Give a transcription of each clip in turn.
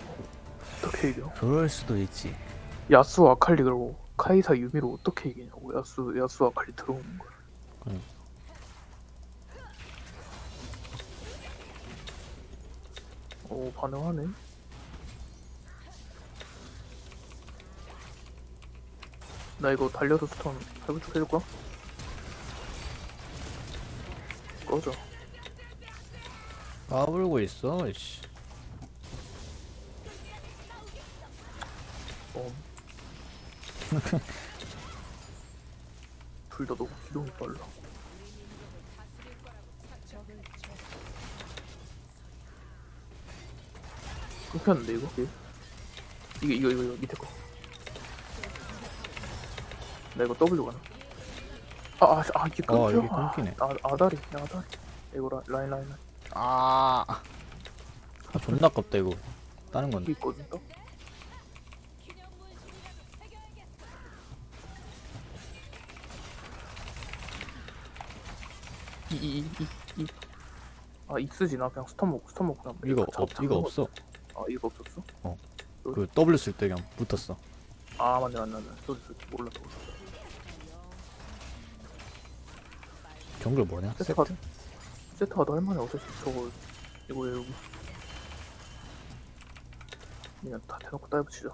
그거 어떻게 이겨? 그럴 수도 있지. 야수 아칼리 그러고 카이사 유미로 어떻게 이기냐고 야수 야수 아칼리 들어오는 거야. 응. 오 반응하네. 나 이거 달려서 스톤 발부축 해줄까? 꺼져. 까불고 있어. 씨. 어. 둘 다 너무 기동이 빨라. 끊겼는데 이거? 얘? 이게 이거 이거 이거 밑에 거. 나 이거 W 가나? 아, 아, 아 이게 끊겨. 어, 여기 끊기네. 아, 아, 아다리, 아다리. 이거 라, 라인 라인 라인. 아. 아 존나 깝다 이거. 다른 건데. 있거든 또. 이이이이 아 익스지 나? 그냥 스턴 먹고 스턴 먹고 그냥 이거 잡- 없 이거 거- 없어. 아 이거 없었어? 그 W 쓸 때 그냥 붙었어. 아 맞네 맞네 맞네. 쏘리 쏘리 몰랐어 몰랐어 정글 뭐냐? 세트가 세트? 세트가 너 할만해. 어차피 저거 이거 여기 그냥 다 대놓고 따위 붙이자.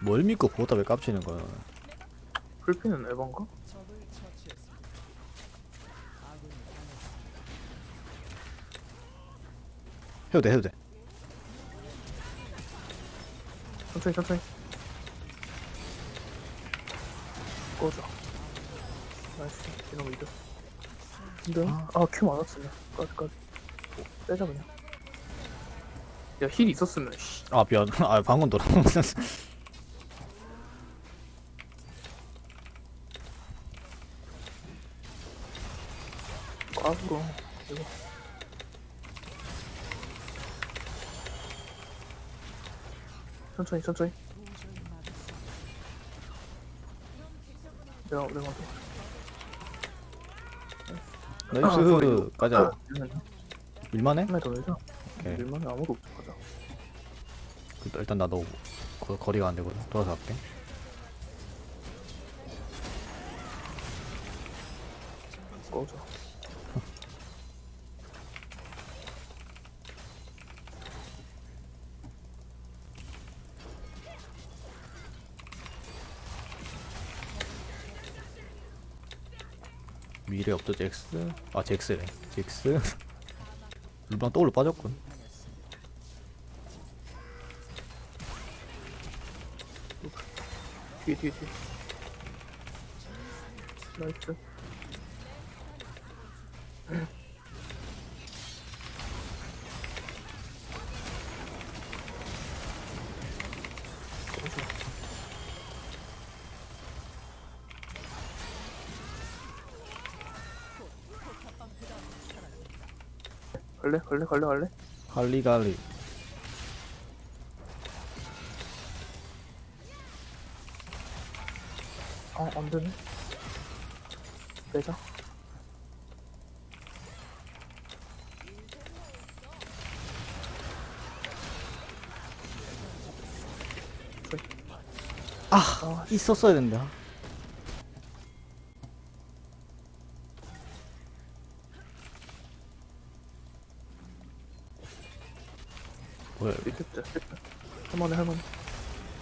뭘 믿고 보다 왜 깝치는 거야? 풀피는 에반가? 해도 돼 해도 돼. 천천히 천천히 꺼져 나이스 이놈 이득 근데 아. 아큐 많았으면 까지 까지 빼자 그냥 야힐 있었으면 씨 아 미안. 아 방금 돌아. 까불어 이거 천천히 천천히 내가 내가 나이스. 가자. 일만 일만해? 하나 더 내자 오케이. 일만에 아무도 없어 가자 일단- 일단 나도 거, 거리가 안 되거든. 돌아서 갈게. 꺼져 미래 없도 잭스. 아 잭스래. 잭스. 물방 떠올려 빠졌군. 뒤에 뒤에 뒤에 나이스 갈래? 갈래? 갈래? 갈래? 할리갈리. 어 안 되네. 빼자. 아아 있었어야 된다. 뭐야 여기? 됐다 됐다. 할만해 할만해.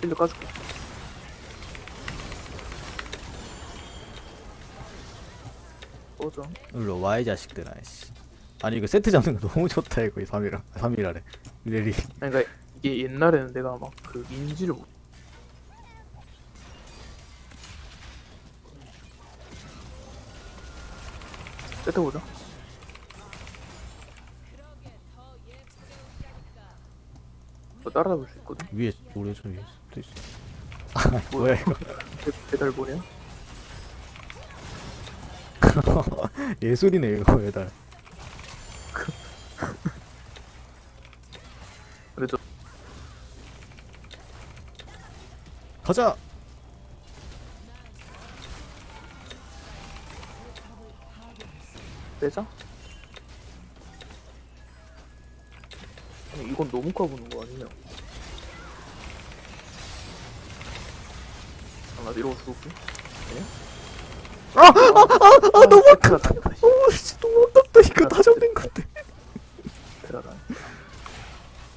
일로 까줄게. 꺼져. 일로 와 이 자식들아 씨. 아니 이거 세트 잡는 거 너무 좋다 이거 3이라 3이라래. 레리. 아니 그러니까 이게 옛날에는 내가 막 그 인지를 못 세트 보자 뭐 따라잡을 수 있거든. 위에 저 위에 또 있어. 아 뭐야 이거? 배, 배달 보냐? 예술이네 이거 매달. 그래도 가자! 빼자 아니 이건 너무 까부는 거 아니냐? 아, 나 이러고 죽을게. 아! 아! 아! 아! 너무 아까 다녔다 오 씨 너무 아깝다. 이거 다 잡는 건데. 테라다.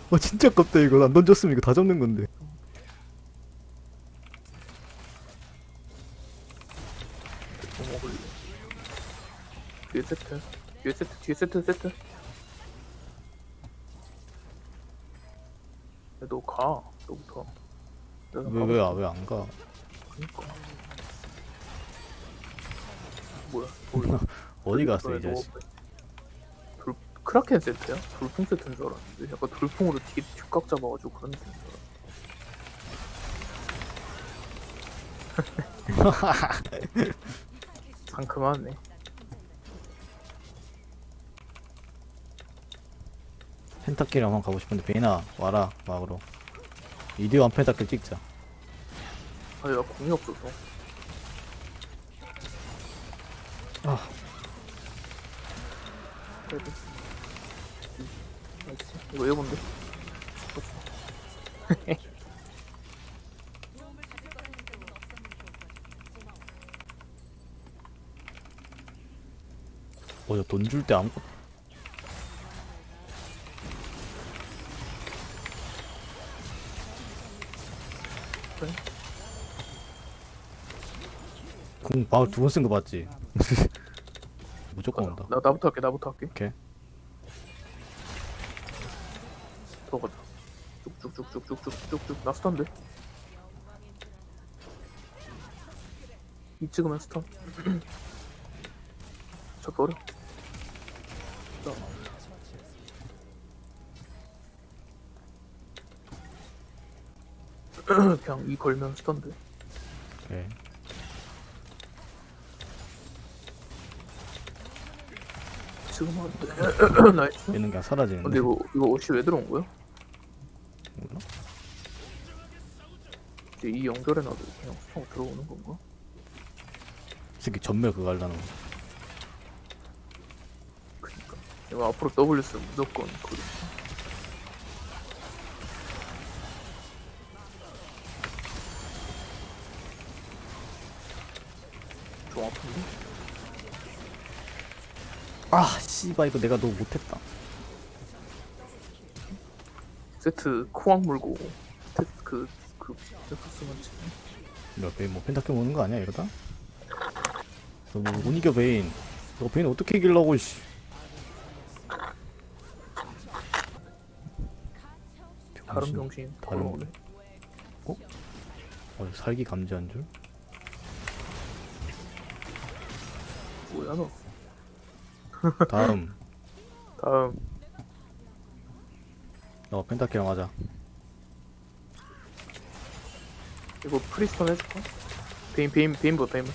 와 진짜 아깝다. 이거 안 던졌으면 이거 다 잡는 건데. 뭐 먹을래? 뒤에 세트. 뒤에 세트 뒤에 세트 세트 너 가. 너부터. 내가 왜왜 왜 안 가? 그니까. 뭐야? 뭐야 어디 갔어 이 그래, 자식? 너 돌, 크라켄 세트야? 돌풍 세트인 줄 알았는데. 약간 돌풍으로 뒤, 뒷각 잡아가지고 그런 느낌인 줄 알았어 상큼하네 펜타킬 한번 가고 싶은데 베이나 와라 막으로 이디오 한 펜타킬 찍자. 아니 나 공이 없어서. 아. 그래도. 나이스 이거 해본데 어저 돈줄 때 아무것도 공 바울 두번 쓴거 봤지? 무조건 온다. 나, 나부터 할게 나부터 할게. 오케이. 들어가자. 쭉쭉쭉쭉쭉쭉쭉 나 스턴데. 이 찍으면 스턴. 저 버려. 자. 그냥 이 걸면 스턴데. 오케이 지금 안돼 나이스 얘는 그냥 사라지는데 근데 이거 이거 옷이 왜 들어온 거야? 몰라? 이제 이 연결해 놔도 그냥 스턴 들어오는 건가? 이 새끼 전멸 그거 하려는 거 그니까 이거 앞으로 W 쓰면 무조건 그래 좀 아픈데? 아 씨발 이거 내가 너무 못했다. 세트 코악 물고 테, 그, 그 세트 쓰면 지야 베인 뭐 펜타킬 오는 거 아니야 이러다? 너못 이겨 베인. 너 베인 어떻게 이기려고 씨. 다른 병신. 다른 걸어오네 어, 살기 감지한 줄? 뭐야 너 다음. 다음. 너 펜타킬 맞아 이거 프리스턴 해줄까? 베인 베인 베인 뭐 베인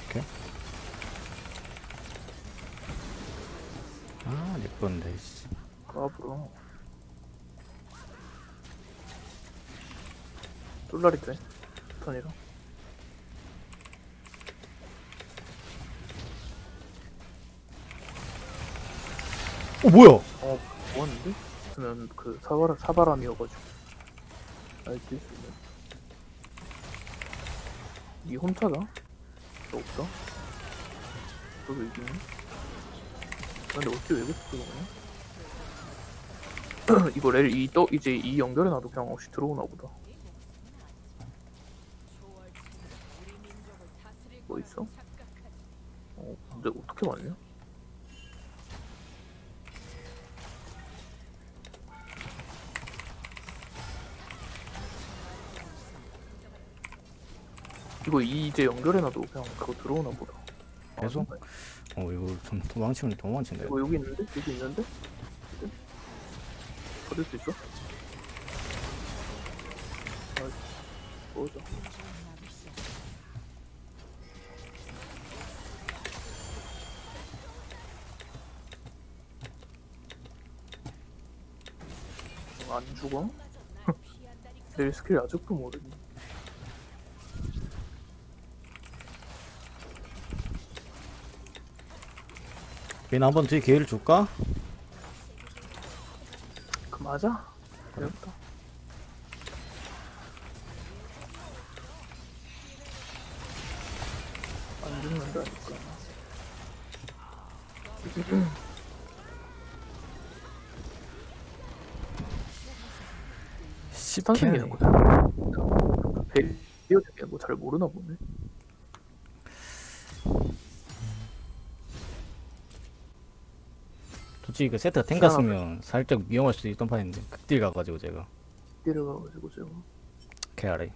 아내 건데 씨. 까불어. 똘라리 돼 턴이랑 어 뭐야 어 뭐였는데? 저는 그 사바라 사바람이어가지고 있으면 니 혼자다? 너 없다? 너도 이기니? 근데 어떻게 왜 계속 들어오냐? 이거 렐이 떠 이제 이 연결해놔도 그냥 없이 들어오나 보다. 뭐 있어? 어 근데 어떻게 맞냐? 이거 이 이제 연결해놔도 그냥 그거 들어오나 보다. 아, 계속? 정말. 어 이거 좀 도망치면 도망친다 이거. 이거 여기 있는데? 여기 있는데? 네? 받을 수 있어? 아, 뭐죠? 안 죽어? 내 스킬 아직도 모르니. 베인 한번 뒤에 기회를 줄까? 그 맞아? 되었다. 안. 시탄 생기는 거. 베리어 생기는 거잘 모르나 보네. 솔직히 그 세트가 탱 갔으면 살짝 위험할 수도 있던 판인데 극딜 가가지고 제가. 때려가지고 제가. 개아래